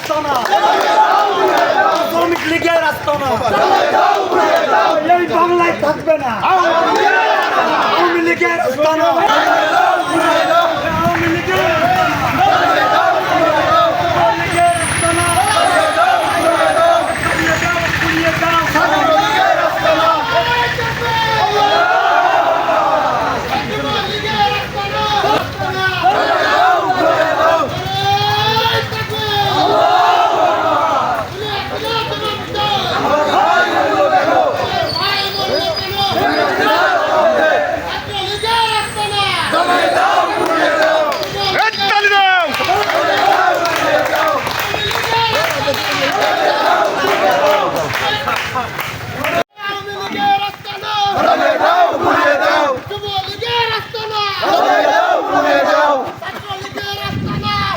আস্তানা শ্রমিক লীগের আস্তানা এই বাংলায় থাকবে না আওয়ামী লীগের আস্তানা আওয়ামী লীগের আস্তানা। আওয়ামী লীগের আস্তানা।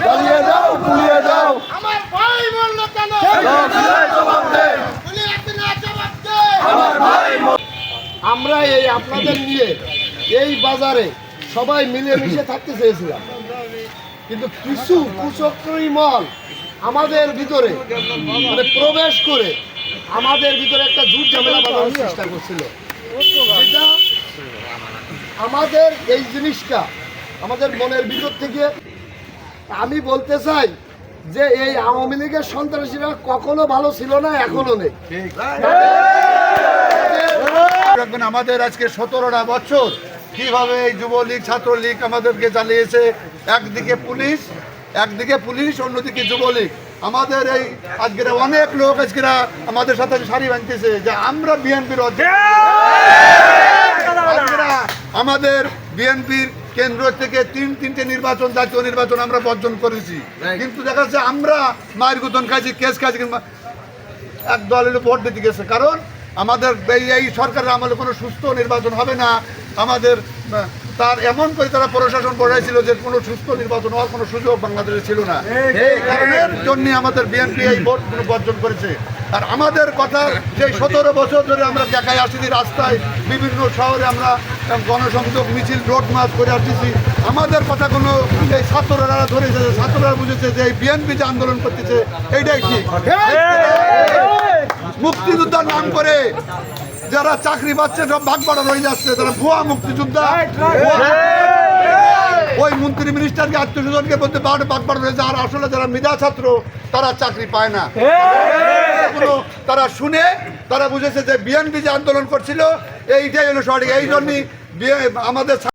পুড়িয়ে দাও, পুড়িয়ে দাও। আমার ভাই বলল কেন বলি আপনি জবাব দে আমরা এই আপনাদের নিয়ে এই বাজারে সবাই মিলেমিশে থাকতে চেয়েছিলাম। কিন্তু কিছু কুচক্রী মল আমাদের ভিতরে মানে প্রবেশ করে আমাদের ভিতরে একটা ঝুট ঝামেলা বাঁধানোর চেষ্টা করছিল। যেটা আমাদের এই জিনিসটা আমাদের মনের ভিতর থেকে আমি বলতে চাই যে এই আওয়ামী লীগের সন্ত্রাসীরা কখনো ভালো ছিল না এখনও নেই। রাখবেন আমাদের আজকে সতেরোটা বছর। কীভাবে এই যুবলীগ ছাত্রলীগ আমাদেরকে চালিয়েছে? একদিকে পুলিশ একদিকে পুলিশ অন্যদিকে যুবলীগ। আমাদের এই আজকের অনেক লোক আজকের আমাদের সাথে সারি বাঁধতেছে যে আমরা বিএনপির আমাদের বিএনপির কেন্দ্র থেকে তিন তিনটে নির্বাচন জাতীয় নির্বাচন আমরা বর্জন করেছি। কিন্তু দেখা যাচ্ছে আমরা মায়ের গুতন খাইছি কেস খাইছি কিংবা এক দল এলো ভোট দিতে গেছে। কারণ আমাদের এই এই সরকারের আমলে কোনো সুস্থ নির্বাচন হবে না। আমাদের তার এমন করে তারা প্রশাসন বসাইছিল যে কোনো সুস্থ নির্বাচন হওয়ার কোনো সুযোগ বাংলাদেশে ছিল না। এই কারণের জন্য আমাদের বিএনপি এই ভোট বর্জন করেছে। আর আমাদের কথা সেই সতেরো বছর ধরে আমরা দেখাই আসছি রাস্তায় বিভিন্ন শহরে আমরা গণসংযোগ মিছিল রোড মার্চ করে আসতেছি আমাদের কথা কোনো এই ছাত্ররা ধরেছে ছাত্ররা বুঝেছে যে এই বিএনপি যে আন্দোলন করতেছে এইটাই ঠিক। মুক্তিযোদ্ধার নাম করে যারা চাকরি পাচ্ছে সব ভাগ বাড়া হয়ে যাচ্ছে। তারা ভুয়া মুক্তিযোদ্ধা। ওই মন্ত্রী মিনিস্টারকে আত্মীয় স্বজনকে বলতে পারে ভাগ বাড়া হয়েছে আর আসলে যারা মেধা ছাত্র তারা চাকরি পায় না। তারা শুনে তারা বুঝেছে যে বিএনপি যে আন্দোলন করছিল এইটাই হলো সঠিক। এই জন্যই আমাদের